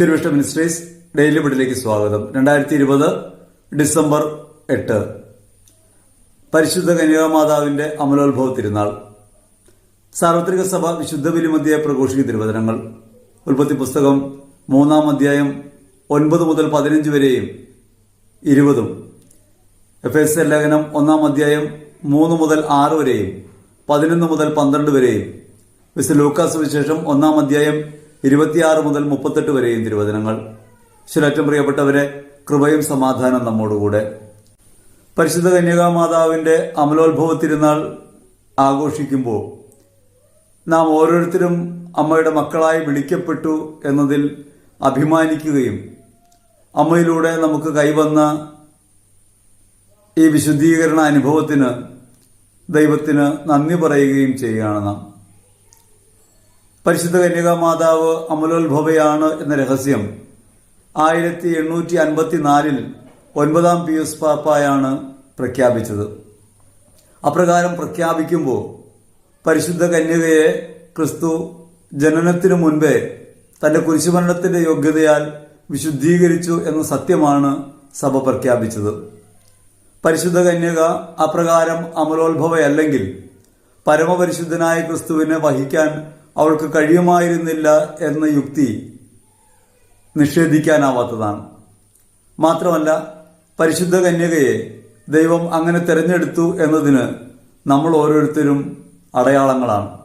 തിരുവിഷ്ട ministries daily ബിഡിലേക്ക് സ്വാഗതം. രണ്ടായിരത്തി ഇരുപത് ഡിസംബർ എട്ട്. പരിശുദ്ധ കന്യാമാതാവിന്റെ അമലോത്ഭവ തിരുനാൾ. സാർവത്രിക സഭ വിശുദ്ധ ബലിമധ്യയെ പ്രഘോഷിക്കുന്ന തിരുവചനങ്ങൾ. ഉൽപ്പത്തി പുസ്തകം മൂന്നാം അധ്യായം ഒൻപത് മുതൽ പതിനഞ്ച് വരെയും ഇരുപതും. എഫ് എസ് ലേഖനം ഒന്നാം അധ്യായം മൂന്ന് മുതൽ ആറ് വരെയും പതിനൊന്ന് മുതൽ പന്ത്രണ്ട് വരെയും. വിശുദ്ധ ലൂക്കാസ് വിശേഷം ഒന്നാം അധ്യായം ഇരുപത്തിയാറ് മുതൽ മുപ്പത്തെട്ട് വരെയും തിരുവചനങ്ങൾ. ശിലറ്റം പ്രിയപ്പെട്ടവരെ കൃപയും സമാധാനം നമ്മോടുകൂടെ. പരിശുദ്ധ കന്യകാമാതാവിന്റെ അമലോത്ഭവ തിരുനാൾ ആഘോഷിക്കുമ്പോൾ നാം ഓരോരുത്തരും അമ്മയുടെ മക്കളായി വിളിക്കപ്പെട്ടു എന്നതിൽ അഭിമാനിക്കുകയും അമ്മയിലൂടെ നമുക്ക് കൈവന്ന ഈ വിശുദ്ധീകരണ അനുഭവത്തിന് ദൈവത്തിന് നന്ദി പറയുകയും ചെയ്യുകയാണ് നാം. പരിശുദ്ധ കന്യകാ മാതാവ് അമലോത്ഭവയാണ് എന്ന രഹസ്യം. ആയിരത്തി എണ്ണൂറ്റി അൻപത്തിനാലിൽ ഒൻപതാം പിയൂസ് പാപ്പായാണ് പ്രഖ്യാപിച്ചത്. അപ്രകാരം പ്രഖ്യാപിക്കുമ്പോൾ പരിശുദ്ധ കന്യകയെ ക്രിസ്തു ജനനത്തിനു മുൻപേ തന്റെ കുരിശുമരണത്തിന്റെ യോഗ്യതയാൽ വിശുദ്ധീകരിച്ചു എന്ന സത്യമാണ് സഭ പ്രഖ്യാപിച്ചത്. പരിശുദ്ധ കന്യക അപ്രകാരം അമലോത്ഭവയല്ലെങ്കിൽ പരമപരിശുദ്ധനായ ക്രിസ്തുവിനെ വഹിക്കാൻ അവൾക്ക് കഴിയുമായിരുന്നില്ല എന്ന യുക്തി നിഷേധിക്കാനാവാത്തതാണ്. മാത്രമല്ല പരിശുദ്ധ കന്യകയെ ദൈവം അങ്ങനെ തിരഞ്ഞെടുത്തു എന്നതിന് നമ്മൾ ഓരോരുത്തരും അടയാളങ്ങളാണ്.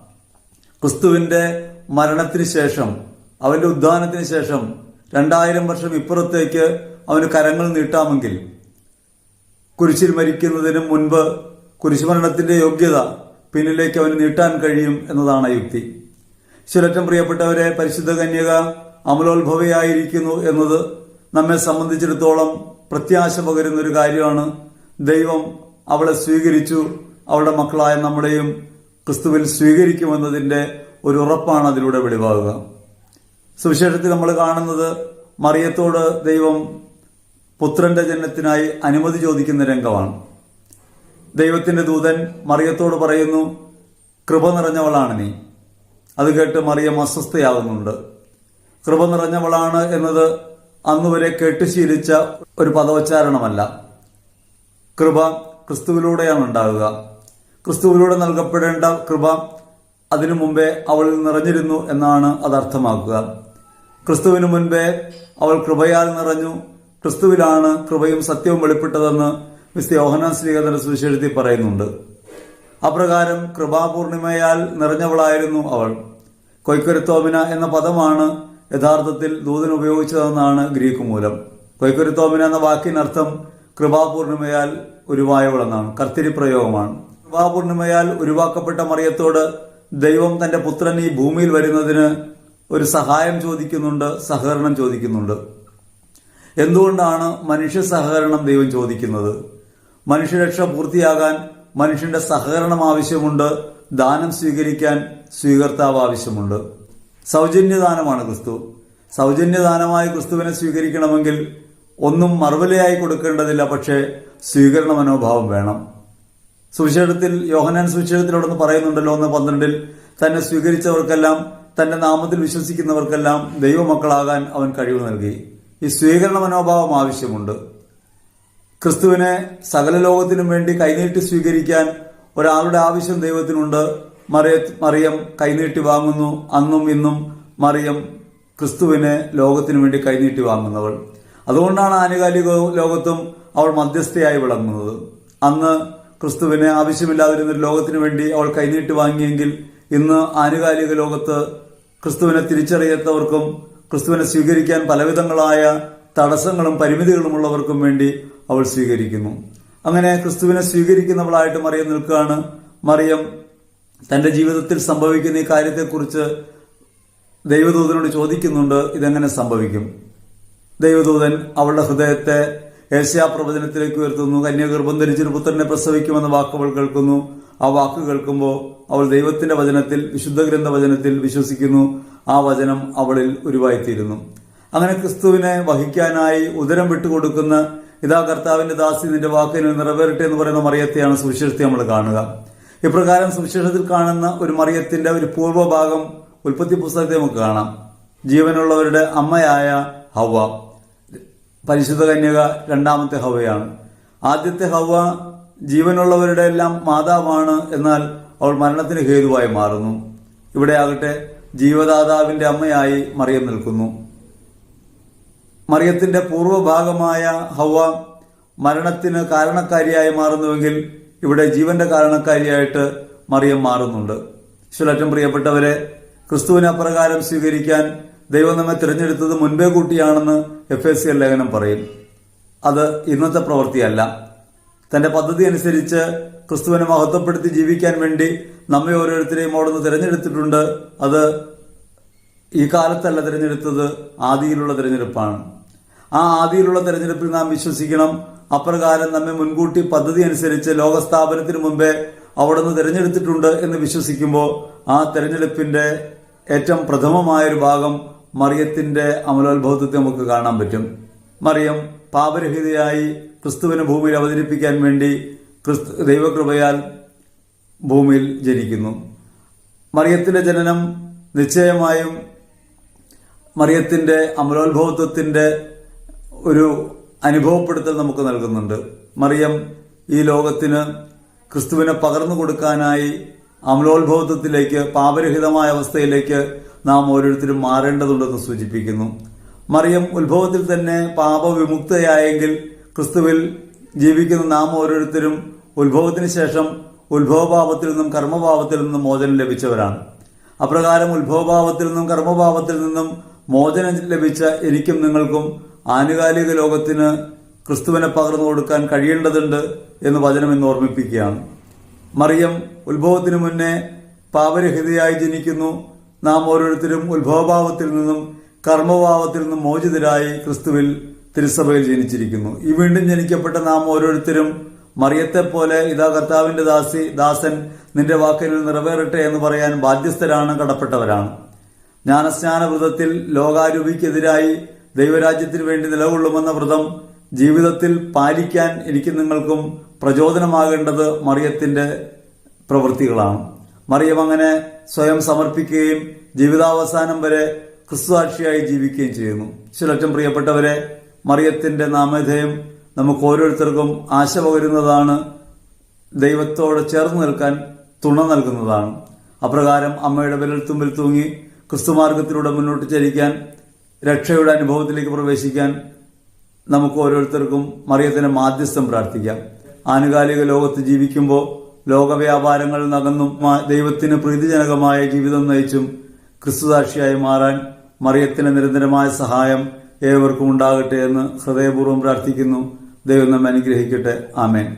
ക്രിസ്തുവിന്റെ മരണത്തിന് ശേഷം അവന്റെ ഉദ്ധാനത്തിന് ശേഷം രണ്ടായിരം വർഷം ഇപ്പുറത്തേക്ക് അവന് കരങ്ങൾ നീട്ടാമെങ്കിൽ കുരിശിൽ മരിക്കുന്നതിന് മുൻപ് കുരിശുമരണത്തിന്റെ യോഗ്യത പിന്നിലേക്ക് അവന് നീട്ടാൻ കഴിയും എന്നതാണ് യുക്തി. ശിലറ്റം പ്രിയപ്പെട്ടവരെ പരിശുദ്ധ കന്യക അമലോത്ഭവയായിരിക്കുന്നു എന്നത് നമ്മെ സംബന്ധിച്ചിടത്തോളം പ്രത്യാശ പകരുന്ന ഒരു കാര്യമാണ്. ദൈവം അവളെ സ്വീകരിച്ചു. അവളുടെ മക്കളായ നമ്മുടെയും ക്രിസ്തുവിൽ സ്വീകരിക്കുമെന്നതിന്റെ ഒരു ഉറപ്പാണ് അതിലൂടെ വെളിവാകുക. സുവിശേഷത്തിൽ നമ്മൾ കാണുന്നത് മറിയത്തോട് ദൈവം പുത്രന്റെ ജനനത്തിനായി അനുമതി ചോദിക്കുന്ന രംഗമാണ്. ദൈവത്തിന്റെ ദൂതൻ മറിയത്തോട് പറയുന്നു കൃപ നിറഞ്ഞവളാണ് നീ. അത് കേട്ട് മറിയം അസ്വസ്ഥയാകുന്നുണ്ട്. കൃപ നിറഞ്ഞവളാണ് എന്നത് അന്നുവരെ കേട്ടുശീലിച്ച ഒരു പദോച്ചാരണമല്ല. കൃപ ക്രിസ്തുവിലൂടെയാണ് ഉണ്ടാകുക. ക്രിസ്തുവിലൂടെ നൽകപ്പെടേണ്ട കൃപ അതിനു മുമ്പേ അവളിൽ നിറഞ്ഞിരുന്നു എന്നാണ് അത് അർത്ഥമാക്കുക ക്രിസ്തുവിനു മുൻപേ അവൾ കൃപയാൽ നിറഞ്ഞു. ക്രിസ്തുവിലാണ് കൃപയും സത്യവും വെളിപ്പെട്ടതെന്ന് മിസ് യോഹനാൻ ശ്രീകന്ധന സുവിശേഷത്തിൽ പറയുന്നുണ്ട്. അപ്രകാരം കൃപാപൂർണിമയാൽ നിറഞ്ഞവളായിരുന്നു അവൾ. കൊയ്ക്കൊരുത്തോമിന എന്ന പദമാണ് യഥാർത്ഥത്തിൽ ദൂതൻ ഉപയോഗിച്ചതെന്നാണ് ഗ്രീക്ക് മൂലം. കൊയ്ക്കൊരുത്തോമിന എന്ന വാക്കിനർത്ഥം കൃപാപൂർണിമയാൽ ഉരുവായവളെന്നാണ്. കർത്തിരി പ്രയോഗമാണ്. കൃപാപൂർണിമയാൽ ഉരുവാക്കപ്പെട്ട മറിയത്തോട് ദൈവം തന്റെ പുത്രൻ ഈ ഭൂമിയിൽ വരുന്നതിന് ഒരു സഹായം ചോദിക്കുന്നുണ്ട് സഹകരണം ചോദിക്കുന്നുണ്ട്. എന്തുകൊണ്ടാണ് മനുഷ്യ സഹകരണം ദൈവം ചോദിക്കുന്നത്? മനുഷ്യരക്ഷ പൂർത്തിയാകാൻ മനുഷ്യന്റെ സഹകരണം ആവശ്യമുണ്ട് ദാനം സ്വീകരിക്കാൻ സ്വീകർത്താവ് ആവശ്യമുണ്ട്. സൗജന്യദാനമാണ് ക്രിസ്തു. സൗജന്യദാനമായ ക്രിസ്തുവിനെ സ്വീകരിക്കണമെങ്കിൽ ഒന്നും മറുപലയായി കൊടുക്കേണ്ടതില്ല പക്ഷേ സ്വീകരണ മനോഭാവം വേണം. സുവിശേഷത്തിൽ യോഹനാൻ സുവിശേഷത്തിലോടൊന്ന് പറയുന്നുണ്ടല്ലോ ഒന്ന് പന്ത്രണ്ടിൽ തന്നെ സ്വീകരിച്ചവർക്കെല്ലാം തന്റെ നാമത്തിൽ വിശ്വസിക്കുന്നവർക്കെല്ലാം ദൈവമക്കളാകാൻ അവൻ കഴിവ് നൽകി. ഈ സ്വീകരണ മനോഭാവം ആവശ്യമുണ്ട്. ക്രിസ്തുവിനെ സകല ലോകത്തിനും വേണ്ടി കൈനീട്ടി സ്വീകരിക്കാൻ ഒരാളുടെ ആവശ്യം ദൈവത്തിനുണ്ട്. മറിയ മറിയം കൈനീട്ടി വാങ്ങുന്നു. അന്നും ഇന്നും മറിയം ക്രിസ്തുവിനെ ലോകത്തിനു വേണ്ടി കൈനീട്ടി വാങ്ങുന്നവൾ. അതുകൊണ്ടാണ് ആനുകാലിക ലോകത്തും അവൾ മധ്യസ്ഥയായി വിളങ്ങുന്നത്. അന്ന് ക്രിസ്തുവിനെ ആവശ്യമില്ലാതിരുന്ന ലോകത്തിനു വേണ്ടി അവൾ കൈനീട്ടി വാങ്ങിയെങ്കിൽ ഇന്ന് ആനുകാലിക ലോകത്ത് ക്രിസ്തുവിനെ തിരിച്ചറിയാത്തവർക്കും ക്രിസ്തുവിനെ സ്വീകരിക്കാൻ പലവിധങ്ങളായ തടസ്സങ്ങളും പരിമിതികളും ഉള്ളവർക്കും വേണ്ടി അവൾ സ്വീകരിക്കുന്നു. അങ്ങനെ ക്രിസ്തുവിനെ സ്വീകരിക്കുന്നവളായിട്ട് മറിയം നിൽക്കുകയാണ്. മറിയം തന്റെ ജീവിതത്തിൽ സംഭവിക്കുന്ന ഈ കാര്യത്തെക്കുറിച്ച് ദൈവദൂതനോട് ചോദിക്കുന്നുണ്ട് ഇതെങ്ങനെ സംഭവിക്കും? ദൈവദൂതൻ അവളുടെ ഹൃദയത്തെ ഏഷ്യാ പ്രവചനത്തിലേക്ക് ഉയർത്തുന്നു കന്യാഗർഭം ധരിച്ചൊരു പുത്രനെ പ്രസവിക്കുമെന്ന വാക്ക് അവൾ കേൾക്കുന്നു. ആ വാക്ക് കേൾക്കുമ്പോൾ അവൾ ദൈവത്തിന്റെ വചനത്തിൽ വിശുദ്ധ ഗ്രന്ഥ വചനത്തിൽ വിശ്വസിക്കുന്നു. ആ വചനം അവളിൽ ഉരുവായിത്തീരുന്നു. അങ്ങനെ ക്രിസ്തുവിനെ വഹിക്കാനായി ഉദരം വിട്ടുകൊടുക്കുന്ന ഇതാ കർത്താവിന്റെ ദാസി നിന്റെ വാക്കിന് നിറവേറട്ടെ എന്ന് പറയുന്ന മറിയത്തെയാണ് സുവിശേഷത്തെ നമ്മൾ കാണുക. ഇപ്രകാരം സുവിശേഷത്തിൽ കാണുന്ന ഒരു മറിയത്തിന്റെ ഒരു പൂർവഭാഗം ഉൽപ്പത്തി പുസ്തകത്തെ നമുക്ക് കാണാം. ജീവനുള്ളവരുടെ അമ്മയായ ഹവ പരിശുദ്ധ കന്യക രണ്ടാമത്തെ ഹവയാണ് ആദ്യത്തെ ഹവ ജീവനുള്ളവരുടെ എല്ലാം മാതാവാണ് എന്നാൽ അവൾ മരണത്തിന് ഹേതുവായി മാറുന്നു. ഇവിടെ ആകട്ടെ ജീവദാതാവിന്റെ അമ്മയായി മറിയം നിൽക്കുന്നു. മറിയത്തിന്റെ പൂർവഭാഗമായ ഹവ മരണത്തിന് കാരണക്കാരിയായി മാറുന്നുവെങ്കിൽ ഇവിടെ ജീവന്റെ കാരണക്കാരിയായിട്ട് മറിയം മാറുന്നുണ്ട്. ഈശ്വരറ്റം പ്രിയപ്പെട്ടവരെ ക്രിസ്തുവിനെ അപ്രകാരം സ്വീകരിക്കാൻ ദൈവം നമ്മെ തിരഞ്ഞെടുത്തത് മുൻപേ കൂട്ടിയാണെന്ന് എഫ് എസ് സി ലേഖനം പറയും. അത് ഇന്നത്തെ പ്രവൃത്തിയല്ല. തന്റെ പദ്ധതി അനുസരിച്ച് ക്രിസ്തുവിനെ മഹത്വപ്പെടുത്തി ജീവിക്കാൻ വേണ്ടി നമ്മെ ഓരോരുത്തരെയും അവിടുന്ന് തിരഞ്ഞെടുത്തിട്ടുണ്ട്. അത് ഈ കാലത്തല്ല തിരഞ്ഞെടുത്തത് ആദിയിലുള്ള തിരഞ്ഞെടുപ്പാണ്. ആ ആദിയിലുള്ള തെരഞ്ഞെടുപ്പിൽ നാം വിശ്വസിക്കണം. അപ്രകാരം നമ്മെ മുൻകൂട്ടി പദ്ധതി അനുസരിച്ച് ലോകസ്ഥാപനത്തിന് മുമ്പേ അവിടുന്ന് തിരഞ്ഞെടുത്തിട്ടുണ്ട് എന്ന് വിശ്വസിക്കുമ്പോൾ ആ തെരഞ്ഞെടുപ്പിന്റെ ഏറ്റവും പ്രഥമമായൊരു ഭാഗം മറിയത്തിന്റെ അമലോത്ഭവത്തെ നമുക്ക് കാണാൻ പറ്റും. മറിയം പാപരഹിതയായി ക്രിസ്തുവിനെ ഭൂമിയിൽ അവതരിപ്പിക്കാൻ വേണ്ടി ക്രിസ്തു ദൈവകൃപയാൽ ഭൂമിയിൽ ജനിക്കുന്നു. മറിയത്തിന്റെ ജനനം നിശ്ചയമായും മറിയത്തിന്റെ അമലോത്ഭവത്വത്തിന്റെ ഒരു അനുഭവപ്പെടുത്തൽ നമുക്ക് നൽകുന്നുണ്ട്. മറിയം ഈ ലോകത്തിന് ക്രിസ്തുവിനെ പകർന്നു കൊടുക്കാനായി അമലോത്ഭവത്വത്തിലേക്ക് പാപരഹിതമായ അവസ്ഥയിലേക്ക് നാം ഓരോരുത്തരും മാറേണ്ടതുണ്ടെന്ന് സൂചിപ്പിക്കുന്നു. മറിയം ഉത്ഭവത്തിൽ തന്നെ പാപവിമുക്തയായെങ്കിൽ ക്രിസ്തുവിൽ ജീവിക്കുന്ന നാം ഓരോരുത്തരും ഉത്ഭവത്തിന് ശേഷം ഉത്ഭവഭാവത്തിൽ നിന്നും കർമ്മഭാവത്തിൽ നിന്നും മോചനം ലഭിച്ചവരാണ്. അപ്രകാരം ഉത്ഭവഭാവത്തിൽ നിന്നും കർമ്മഭാവത്തിൽ നിന്നും മോചനം ലഭിച്ച എനിക്കും നിങ്ങൾക്കും ആനുകാലിക ലോകത്തിന് ക്രിസ്തുവിനെ പകർന്നു കൊടുക്കാൻ കഴിയേണ്ടതുണ്ട് എന്ന് വചനം എന്ന് ഓർമ്മിപ്പിക്കുകയാണ്. മറിയം ഉത്ഭവത്തിന് മുന്നേ പാപരഹിതയായി ജനിക്കുന്നു. നാം ഓരോരുത്തരും ഉത്ഭവഭാവത്തിൽ നിന്നും കർമ്മഭാവത്തിൽ നിന്നും മോചിതരായി ക്രിസ്തുവിൽ തിരുസഭയിൽ ജനിച്ചിരിക്കുന്നു. ഈ വീണ്ടും ജനിക്കപ്പെട്ട നാം ഓരോരുത്തരും മറിയത്തെ പോലെ ഇതാ കർത്താവിന്റെ ദാസി ദാസൻ നിന്റെ വാക്കിൽ നിറവേറട്ടെ എന്ന് പറയാൻ ബാധ്യസ്ഥരാണ് കടപ്പെട്ടവരാണ്. ജ്ഞാനസ്നാന വ്രതത്തിൽ ലോകാരൂപിക്കെതിരായി ദൈവരാജ്യത്തിന് വേണ്ടി നിലകൊള്ളുമെന്ന വ്രതം ജീവിതത്തിൽ പാലിക്കാൻ എനിക്ക് നിങ്ങൾക്കും പ്രചോദനമാകേണ്ടത് മറിയത്തിന്റെ പ്രവൃത്തികളാണ്. മറിയം അങ്ങനെ സ്വയം സമർപ്പിക്കുകയും ജീവിതാവസാനം വരെ ക്രിസ്തുസാക്ഷിയായി ജീവിക്കുകയും ചെയ്യുന്നു. ചിലറ്റം പ്രിയപ്പെട്ടവരെ മറിയത്തിന്റെ നാമധേയം നമുക്ക് ഓരോരുത്തർക്കും ആശ പകരുന്നതാണ്. ദൈവത്തോട് ചേർന്ന് നിൽക്കാൻ തുണ നൽകുന്നതാണ്. അപ്രകാരം അമ്മയുടെ വിരൽത്തുമ്പിൽ തൂങ്ങി ക്രിസ്തുമാർഗത്തിലൂടെ മുന്നോട്ട് ചലിക്കാൻ രക്ഷയുടെ അനുഭവത്തിലേക്ക് പ്രവേശിക്കാൻ നമുക്ക് ഓരോരുത്തർക്കും മറിയത്തിന് മാധ്യസ്ഥം പ്രാർത്ഥിക്കാം. ആനുകാലിക ലോകത്ത് ജീവിക്കുമ്പോൾ ലോകവ്യാപാരങ്ങൾ നകന്നും ദൈവത്തിന് പ്രീതിജനകമായ ജീവിതം നയിച്ചും ക്രിസ്തുസാക്ഷിയായി മാറാൻ മറിയത്തിന് നിരന്തരമായ സഹായം ഏവർക്കും ഉണ്ടാകട്ടെ എന്ന് ഹൃദയപൂർവം പ്രാർത്ഥിക്കുന്നു. ദൈവം നമ്മെ അനുഗ്രഹിക്കട്ടെ. ആമേൻ.